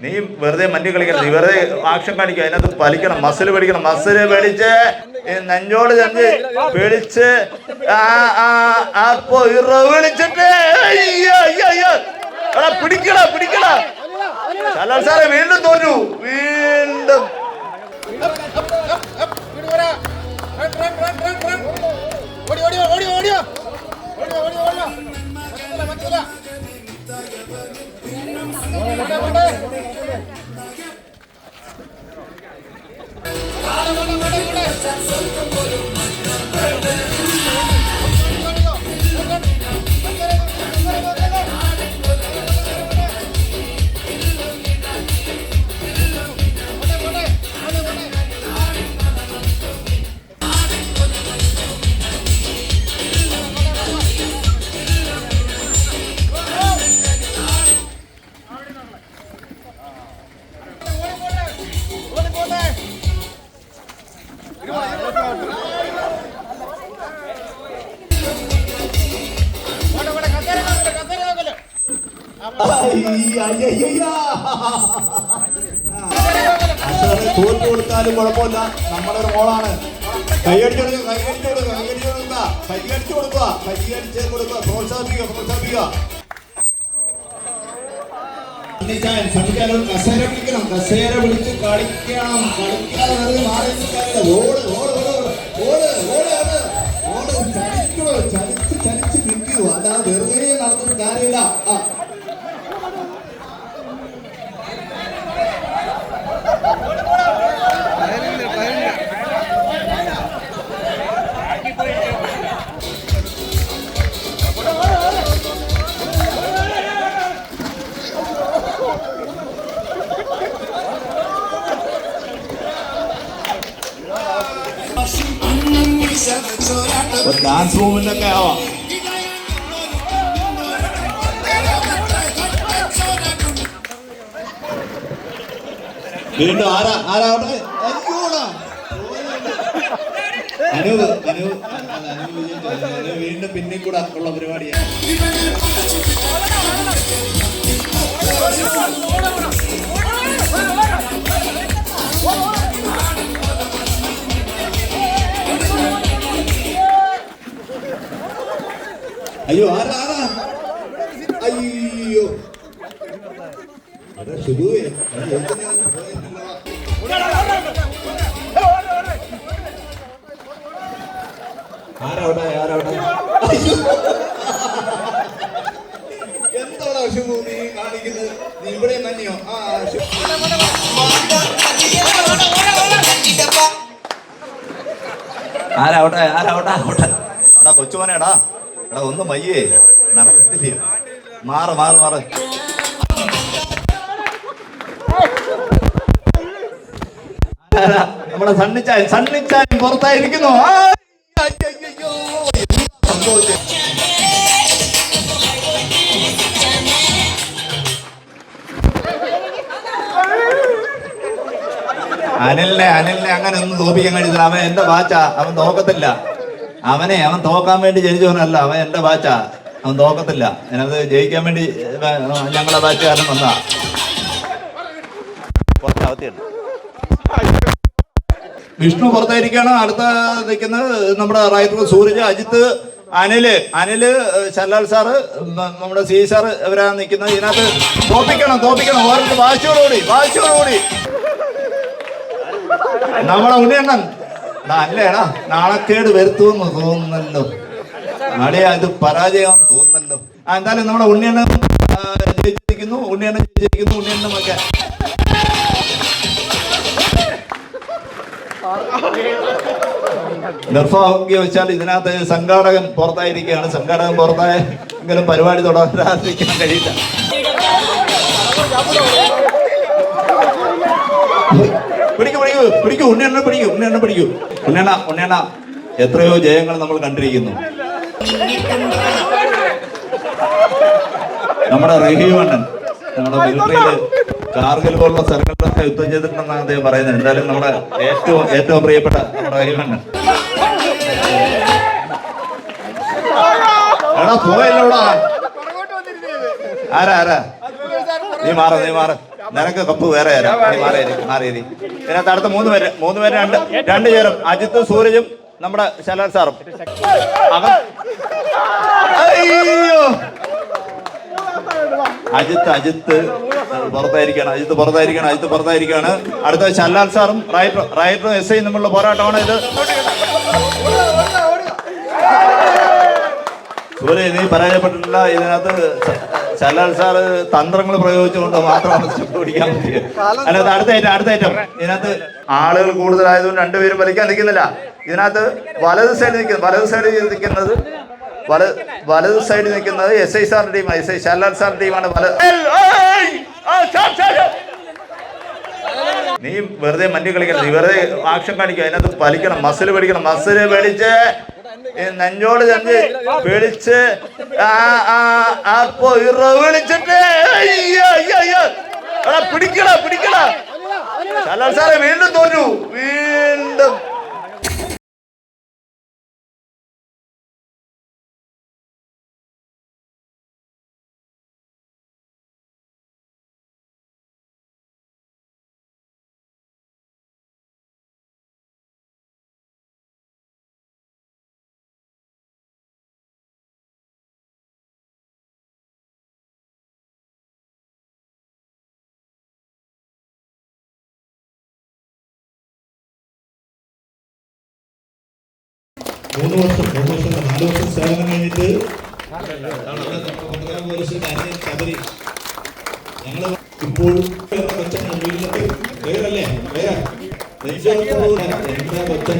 നീ വെറുതെ മഞ്ഞ് കളിക്കണം നീ വെറുതെ ആക്ഷൻ കാണിക്കുക അതിനകത്ത് പലിക്കണം മസിൽ പിടിക്കണം മസിൽ പിടിച്ച് നെഞ്ചോട് ചെന്ന് പിടിച്ച് അപ്പൊ വിളിച്ചിട്ട് പിടിക്കടാ പിടിക്കടാ സാറെ വീണ്ടും തോറ്റു വീണ്ടും Go there! തോറ്റു കൊടുത്താലും കുഴപ്പമില്ല. നമ്മളൊരു മോളാണ്. കൈയടിച്ചു കൊടുക്കുക കൈയടിച്ചു കൊടുക്കുക കൈയടിച്ചു കൊടുക്കുക കൈയടിച്ചു കൊടുക്കുക കൈയടിച്ച് കൊടുക്കുക. പ്രോത്സാഹിപ്പിക്കുക പ്രോത്സാഹിപ്പിക്കുക. സണ്ണിച്ചായൻ, ശ്രമിക്കാൻ കസേര വിളിക്കണം കസേര വിളിച്ച് കളിക്കണം. കളിക്കാതെ വെറുതെ മാറി നിൽക്കാറില്ല ഓട് ഓട് ഓട് ഓട്. ഓട് ഓട് ഓട്. ചലിക്കോ ചലിച്ച് ചലിച്ച് നിൽക്കൂ. അതാ വെറുതെ നടന്നിട്ട് കാര്യമില്ല. ആ. ഒരു ഡാൻസ് മൂവ്മെന്റ് ആവാം. വീണ്ടും ആരാ ആരാവട്ടെ? അനൂപ് അനൂപ് വീണ്ടും പിന്നെയും കൂടെ ഉള്ള പരിപാടിയാണ്. അയ്യോ ആരാ ആരാ? അയ്യോ. എടാ ഷിബുവേ? ആരവിടെ ആരവിടെ. ഷിബു നീ കാണിക്കുന്നത്? നീ ഇവിടെ ആ ഷിബു ആരാവട്ടെ ആരാവട്ടെ എടാ കൊച്ചുമോനെടാ എടാ ഒന്ന് മയ്യേ. നടക്കത്തില്ല? മാറ മാറ മാറ. നമ്മുടെ സണ്ണിച്ചായൻ സണ്ണിച്ചായൻ പുറത്തായിരിക്കുന്നു? അനിലിനെ അനിലിനെ അങ്ങനെ ഒന്നും തോപ്പിക്കാൻ കഴിയില്ല അവൻ എന്റെ വാച്ച അവൻ തോക്കത്തില്ല അവനെ അവൻ തോക്കാൻ വേണ്ടി ജനിച്ചവനല്ല അവൻ എന്റെ ബാച്ച. അവൻ തോക്കത്തില്ല. അതിനകത്ത് ജയിക്കാൻ വേണ്ടി ഞങ്ങളെ ബാച്ചുകാരൻ വന്നാ. വിഷ്ണു പുറത്തായിരിക്കാണ് അടുത്ത നിൽക്കുന്നത് നമ്മുടെ റായത്തൂർ സൂരജ് അജിത്ത് അനിൽ. അനിൽ ശല്ലാൽ സാറ് നമ്മുടെ സി സാറ് ഇവരാ നിൽക്കുന്നത്. ഇതിനകത്ത് തോപ്പിക്കണം തോപ്പിക്കണം. ഓരോ വാശിയോടുകൂടി വാശിയോടുകൂടി. നമ്മളെ ഉണ്ണിയണ്ണൻ അല്ലേടാ നാണക്കേട് വരുത്തുമെന്ന് തോന്നുന്നല്ലോ. നാളെ ഇത് പരാജയം തോന്നുന്നല്ലോ. ആ എന്തായാലും നമ്മുടെ ഉണ്ണിയണ്ണം ജയിച്ചിരിക്കുന്നു ഉണ്ണിയണ്ണം ജയിച്ചിരിക്കുന്നു ഉണ്ണിയണ്ണം ഒക്കെ നിർഭാഗ്യം വെച്ചാൽ ഇതിനകത്ത് സംഘാടകൻ പുറത്തായിരിക്കുകയാണ്. സംഘാടകൻ പുറത്തായ എങ്കിലും പരിപാടി തുടരാതിരിക്കാൻ കഴിയില്ല. പിടിക്കൂ പിടിക്കൂ പിടിക്കൂ ഉണ്ണിയണ്ണ പിടിക്കൂ ഉണ്ണിയണ്ണ പിടിക്കൂ. ഉണ്ണിയണ്ണ ഉണ്ണിയണ്ണ എത്രയോ ജയങ്ങൾ നമ്മൾ കണ്ടിരിക്കുന്നു. നമ്മുടെ റഹീമണ്ണൻ നമ്മുടെ മിലിറ്ററിയിൽ കാർഗിൽ പോലുള്ള സ്ഥലങ്ങളിലൊക്കെ യുദ്ധം ചെയ്തിട്ടുണ്ടെന്നാണ് അദ്ദേഹം പറയുന്നത്. എന്തായാലും നമ്മുടെ ഏറ്റവും ഏറ്റവും പ്രിയപ്പെട്ട നമ്മുടെ റഹീമണ്ണൻ എടാ പോയല്ലോടാ ആരാ ആരാ? നീ മാറ നീ മാറ. നിനക്ക് കപ്പ് വേറെ ആരാ നീ മാറിയേരി മാറിയേരി ഇതിനകത്ത് അടുത്ത മൂന്ന് പേര് മൂന്ന് പേര് രണ്ട് രണ്ട് ചേരും. അജിത്തും സൂരജും നമ്മുടെ ശലൻ സാറും. അയ്യോ. അജിത്ത് അജിത്ത് പുറത്തായിരിക്കാണ് അജിത്ത് പുറത്തായിരിക്കാണ് അജിത്ത് പുറത്തായിരിക്കാണ്. അടുത്ത ശല്ലാൽ സാറും റൈറ്റർ റൈറ്ററും എസ് ഐ തമ്മിലുള്ള പോരാട്ടമാണ് ഇത്. സൂര്യ നീ പരാജയപ്പെട്ടിട്ടില്ല. ഇതിനകത്ത് ശ- സാർ സാറ് തന്ത്രങ്ങൾ പ്രയോഗിച്ചുകൊണ്ട് മാത്രമാണ് പിടിക്കാൻ പറ്റിയത്. അല്ലാതെ അടുത്ത ഐറ്റം അടുത്ത ഐറ്റം ഇതിനകത്ത് ആളുകൾ കൂടുതലായതുകൊണ്ട് രണ്ടുപേരും വലിക്കാൻ നിൽക്കുന്നില്ല. ഇതിനകത്ത് വലത് സൈഡിൽ നിൽക്കുന്നത് വലത് സൈഡിൽ നിൽക്കുന്നത് വല വലത് സൈഡിൽ നിൽക്കുന്നത് എസ് ഐ സാറിന്റെ ടീമാണ്. എസ് ഐ ശാലാൽ സാറിന്റെ ടീമാണ്. വല നീ വെറുതെ മഞ്ഞ് കളിക്കണം നീ വെറുതെ ആക്ഷൻ കാണിക്കുക. അതിനകത്ത് പലിക്കണം മസിൽ പഠിക്കണം. മസിൽ പിടിച്ച് ഈ നെഞ്ചോട് ചെന്ന് വിളിച്ച് അപ്പൊ വിളിച്ചിട്ട് അയ്യോ അയ്യോ പിടിക്കടാ പിടിക്കടാ. സാറെ വീണ്ടും തോറ്റു. മൂന്ന് വർഷം മൂന്ന് വർഷം നാല് വർഷം സേവനം കഴിഞ്ഞിട്ട് കബരി ഞങ്ങൾ ഇപ്പോൾ കൊച്ചൻ വേറെ. എന്താ കൊച്ചൻ